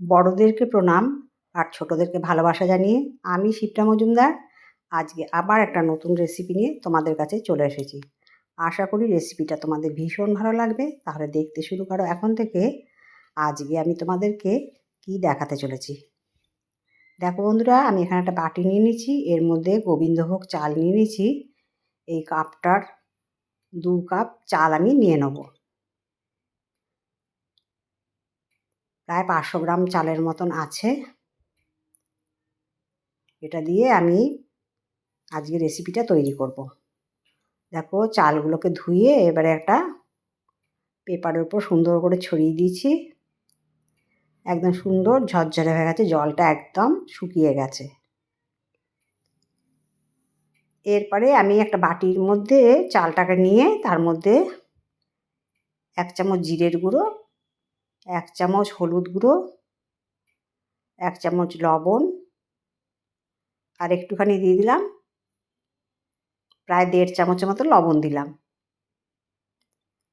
বড়দেরকে প্রণাম আর ছোটদেরকে ভালোবাসা জানিয়ে আমি শিবটা মজুমদার। আজকে আবার একটা নতুন রেসিপি নিয়ে তোমাদের কাছে চলে এসেছি। আশা করি রেসিপিটা তোমাদের ভীষণ ভালো লাগবে। তাহলে দেখতে শুরু করো এখন থেকে। আজকে আমি তোমাদেরকে কি দেখাতে চলেছি? দেখো বন্ধুরা, আমি এখানে একটা বাটি নিয়ে নিয়েছি। এর মধ্যে গোবিন্দভোগ চাল নিয়ে নিয়েছি। এই কাপটার দু কাপ চাল আমি নিয়ে নেব। প্রায় পাঁচশো গ্রাম চালের মতন আছে। এটা দিয়ে আমি আজকে রেসিপিটা তৈরি করব। দেখো চালগুলোকে ধুয়ে এবারে একটা পেপারের উপর সুন্দর করে ছড়িয়ে দিয়েছি। একদম সুন্দর ঝরঝরে হয়ে গেছে, জলটা একদম শুকিয়ে গেছে। এরপরে আমি একটা বাটির মধ্যে চালটাকে নিয়ে তার মধ্যে এক চামচ জিরের গুঁড়ো এক চামচ হলুদ গুঁড়ো, এক চামচ লবণ, আর একটুখানি দিয়ে দিলাম, প্রায় দেড় চামচের মতো লবণ দিলাম।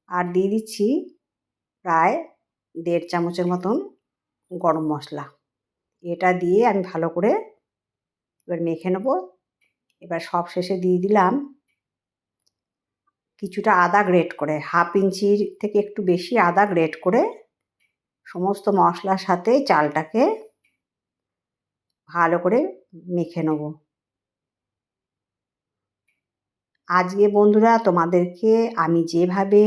আর দিয়ে দিচ্ছি প্রায় দেড় চামচের মতন গরম মশলা। এটা দিয়ে আমি ভালো করে এবার মেখে নেব। এবার সব শেষে দিয়ে দিলাম কিছুটা আদা গ্রেট করে, হাফ ইঞ্চির থেকে একটু বেশি আদা গ্রেট করে সমস্ত মশলার সাথে চালটাকে ভালো করে মেখে নেব। আজকে বন্ধুরা তোমাদেরকে আমি যেভাবে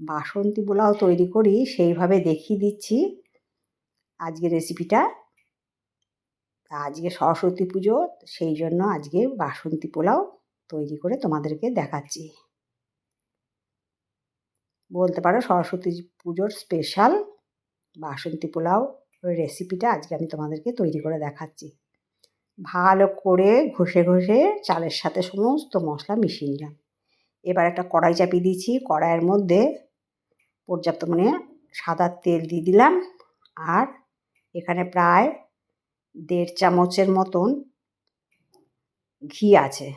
বাসন্তী পোলাও তৈরি করি, সেইভাবে দেখিয়ে দিচ্ছি আজকে রেসিপিটা আজকে সরস্বতী পুজো, সেই জন্য আজকে বাসন্তী পোলাও তৈরি করে তোমাদেরকে দেখাচ্ছি। বলতে পারো সরস্বতী পুজোর স্পেশাল বাসন্তী পোলাও রেসিপিটা আজকে আমি তোমাদেরকে তৈরি করে দেখাচ্ছি। ভালো করে ঘষে ঘষে চালের সাথে সমস্ত মশলা মিশিয়ে নিলাম। এবার একটা কড়াই চাপিয়ে দিয়েছি। কড়াইয়ের মধ্যে পর্যাপ্ত মানে সাদা তেল দিয়ে দিলাম আর এখানে প্রায় দেড় চামচের মতন ঘি আছে।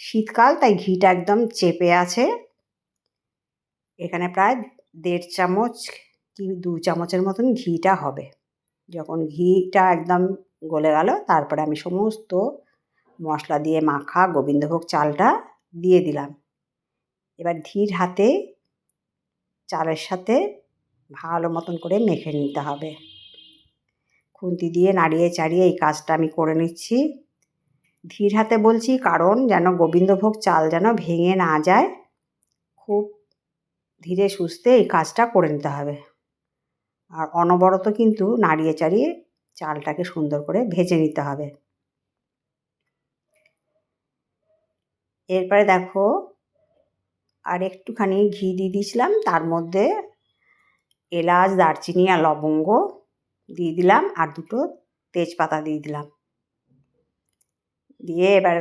শীতকাল, তাই ঘিটা একদম চেপে আছে। এখানে প্রায় দেড় চামচ কি দু চামচের মতন ঘিটা হবে। যখন ঘিটা একদম গলে গেল, তারপরে আমি সমস্ত মশলা দিয়ে মাখা গোবিন্দভোগ চালটা দিয়ে দিলাম। এবার ধীর হাতে চালের সাথে ভালো মতন করে মেখে নিতে হবে। খুন্তি দিয়ে নাড়িয়ে চাড়িয়ে এই কাজটা আমি করে নিচ্ছি। ধীর হাতে বলছি কারণ যেন গোবিন্দভোগ চাল যেন ভেঙে না যায়, খুব ধীরে সুস্থে এই কাজটা করে নিতে হবে। আর অনবরত কিন্তু নাড়িয়ে চাড়িয়ে চালটাকে সুন্দর করে ভেজে নিতে হবে। এরপরে দেখো, আর একটুখানি ঘি দিয়ে দিয়েছিলাম, তার মধ্যে এলাচ, দারচিনি আর লবঙ্গ দিয়ে দিলাম, আর দুটো তেজপাতা দিয়ে দিলাম। দিয়ে এবার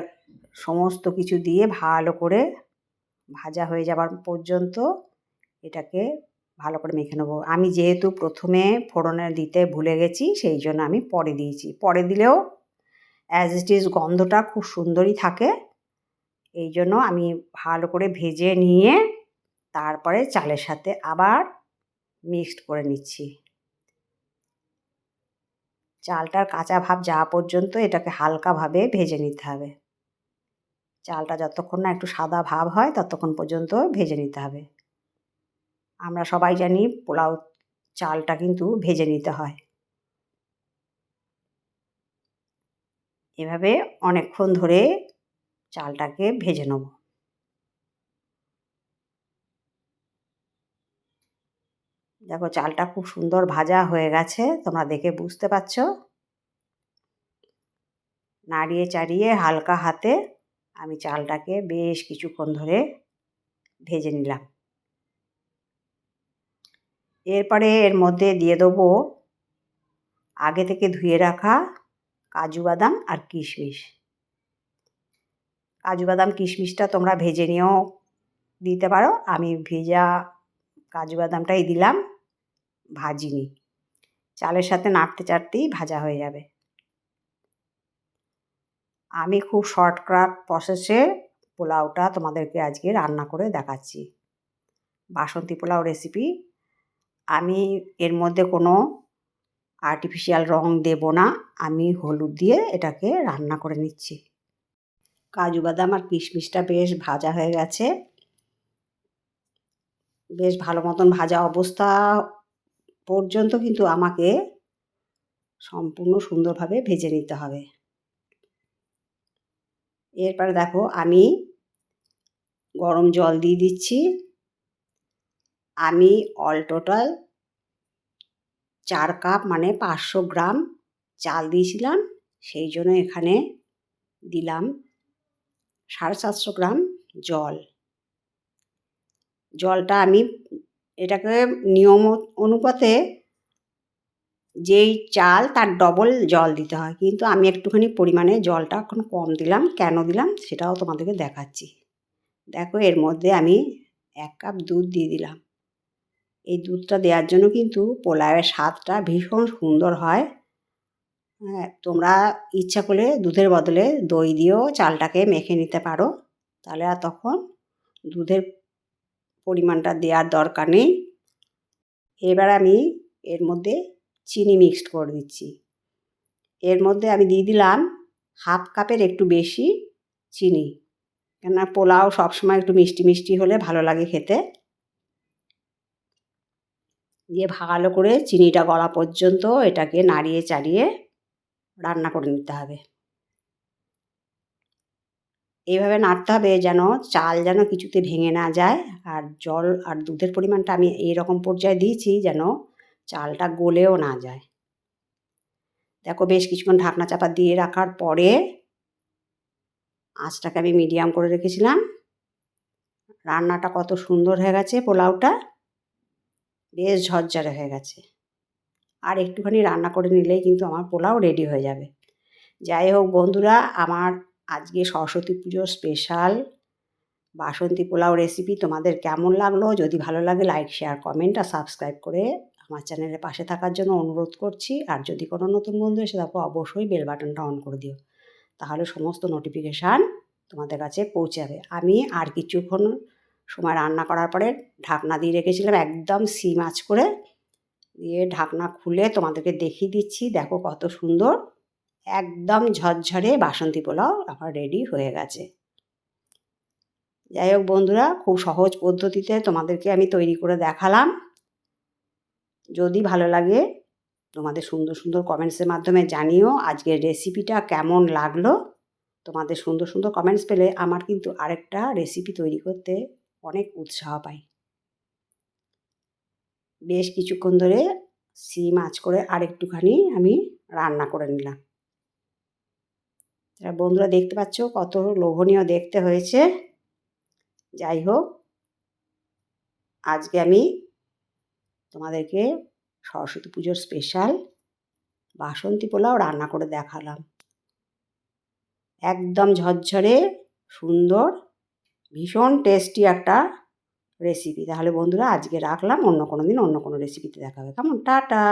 সমস্ত কিছু দিয়ে ভালো করে ভাজা হয়ে যাবার পর্যন্ত এটাকে ভালো করে মেখে নেব। আমি যেহেতু প্রথমে ফোড়নে দিতে ভুলে গেছি, সেই জন্য আমি পরে দিয়েছি। পরে দিলেও অ্যাজ ইট ইজ গন্ধটা খুব সুন্দরই থাকে। এই জন্য আমি ভালো করে ভেজে নিয়ে তারপরে চালের সাথে আবার মিক্সড করে নিচ্ছি। চালটার কাঁচা ভাব যাওয়া পর্যন্ত এটাকে হালকাভাবে ভেজে নিতে হবে। চালটা যতক্ষণ না একটু সাদা ভাব হয়, ততক্ষণ পর্যন্ত ভেজে নিতে হবে। আমরা সবাই জানি পোলাও চালটা কিন্তু ভেজে নিতে হয়। এভাবে অনেকক্ষণ ধরে চালটাকে ভেজে নেব। দেখো চালটা খুব সুন্দর ভাজা হয়ে গেছে, তোমরা দেখে বুঝতে পারছ। নাড়িয়ে চাড়িয়ে হালকা হাতে আমি চালটাকে বেশ কিছুক্ষণ ধরে ভেজে নিলাম। এরপরে এর মধ্যে দিয়ে দেবো আগে থেকে ধুয়ে রাখা কাজু বাদাম আর কিশমিশ। কাজু বাদাম, কিশমিশটা তোমরা ভেজে নিয়েও দিতে পারো। আমি ভেজা কাজু বাদামটাই দিলাম, ভাজিনি। চালের সাথে নাড়তে চাড়তেই ভাজা হয়ে যাবে। আমি খুব শর্টকাট প্রসেসে পোলাওটা তোমাদেরকে আজকে রান্না করে দেখাচ্ছি। বাসন্তী পোলাও রেসিপি আমি এর মধ্যে কোনো আর্টিফিশিয়াল রং দেব না। আমি হলুদ দিয়ে এটাকে রান্না করে নিচ্ছি। কাজু বাদাম আর কিশমিশটা বেশ ভাজা হয়ে গেছে। বেশ ভালো মতন ভাজা অবস্থা পর্যন্ত কিন্তু আমাকে সম্পূর্ণ সুন্দরভাবে ভেজে নিতে হবে। এরপরে দেখো, আমি গরম জল দিয়ে দিচ্ছি। আমি অল টোটাল চার কাপ মানে পাঁচশো গ্রাম চাল দিয়েছিলাম। সেই জন্য এখানে দিলাম সাড়ে সাতশো গ্রাম জল। জলটা আমি এটাকে নিয়ম অনুপাতে যেই চাল তার ডবল জল দিতে হয়। কিন্তু আমি একটুখানি পরিমাণে জলটা এখন কম দিলাম। কেন দিলাম সেটাও তোমাদেরকে দেখাচ্ছি। দেখো এর মধ্যে আমি এক কাপ দুধ দিয়ে দিলাম। এই দুধটা দেওয়ার জন্য কিন্তু পোলাওয়ের স্বাদটা ভীষণ সুন্দর হয়। হ্যাঁ তোমরা ইচ্ছা করলে দুধের বদলে দই দিয়েও চালটাকে মেখে নিতে পারো। তাহলে আর তখন দুধের পরিমাণটা দেওয়ার দরকার নেই। এবার আমি এর মধ্যে চিনি মিক্সড করে দিচ্ছি। এর মধ্যে আমি দিয়ে দিলাম হাফ কাপের একটু বেশি চিনি। কেননা পোলাও সবসময় একটু মিষ্টি মিষ্টি হলে ভালো লাগে খেতে। দিয়ে ভালো করে চিনিটা গলা পর্যন্ত এটাকে নাড়িয়ে চাড়িয়ে রান্না করে নিতে হবে। এইভাবে নাড়তে হবে যেন চাল যেন কিছুতে ভেঙে না যায় আর জল আর দুধের পরিমাণটা আমি এইরকম পর্যায়ে দিয়েছি যেন চালটা গলেও না যায়। দেখো বেশ কিছুক্ষণ ঢাকনা চাপা দিয়ে রাখার পরে আঁচটাকে আমি মিডিয়াম করে রেখেছিলাম। রান্নাটা কত সুন্দর হয়ে গেছে পোলাওটা। বেশ ঝরঝরে হয়ে গেছে। আর একটুখানি রান্না করে নিলেই কিন্তু আমার পোলাও রেডি হয়ে যাবে। যাই হোক বন্ধুরা, আমার আজকে সরস্বতী পুজোর স্পেশাল বাসন্তী পোলাও রেসিপি তোমাদের কেমন লাগল? যদি ভালো লাগে লাইক শেয়ার কমেন্ট আর সাবস্ক্রাইব করে আমার চ্যানেলের পাশে থাকার জন্য অনুরোধ করছি। আর যদি কোনো নতুন বন্ধু এসে থাকো, অবশ্যই বেল বাটনটা অন করে দিও। তাহলে সমস্ত নোটিফিকেশান তোমাদের কাছে পৌঁছাবে। আমি আর কিছুক্ষণ সময় রান্না করার পরে ঢাকনা দিয়ে রেখেছিলাম, একদম সিম আঁচ করে। দিয়ে ঢাকনা খুলে তোমাদেরকে দেখিয়ে দিচ্ছি, দেখো কত সুন্দর। একদম ঝরঝরে বাসন্তী পোলাও আমার রেডি হয়ে গেছে। যাই হোক বন্ধুরা, খুব সহজ পদ্ধতিতে তোমাদেরকে আমি তৈরি করে দেখালাম। যদি ভালো লাগে, তোমাদের সুন্দর সুন্দর কমেন্টসের মাধ্যমে জানিও আজকের রেসিপিটা কেমন লাগল। তোমাদের সুন্দর সুন্দর কমেন্টস পেলে আমার কিন্তু আরেকটা রেসিপি তৈরি করতে অনেক উৎসাহ পাই। বেশ কিছুক্ষণ ধরে সিম আঁচ করে আরেকটুখানি আমি রান্না করে নিলাম। বন্ধুরা দেখতে পাচ্ছ কত লোভনীয় দেখতে হয়েছে। যাই হোক, আজকে আমি তোমাদেরকে সরস্বতী পুজোর স্পেশাল বাসন্তী পোলাও রান্না করে দেখালাম। একদম ঝরঝরে, সুন্দর ভীষণ টেস্টি একটা রেসিপি তাহলে বন্ধুরা, আজকে রাখলাম। অন্য কোনো দিন অন্য কোনো রেসিপিতে দেখা হবে। কেমন? টাটা!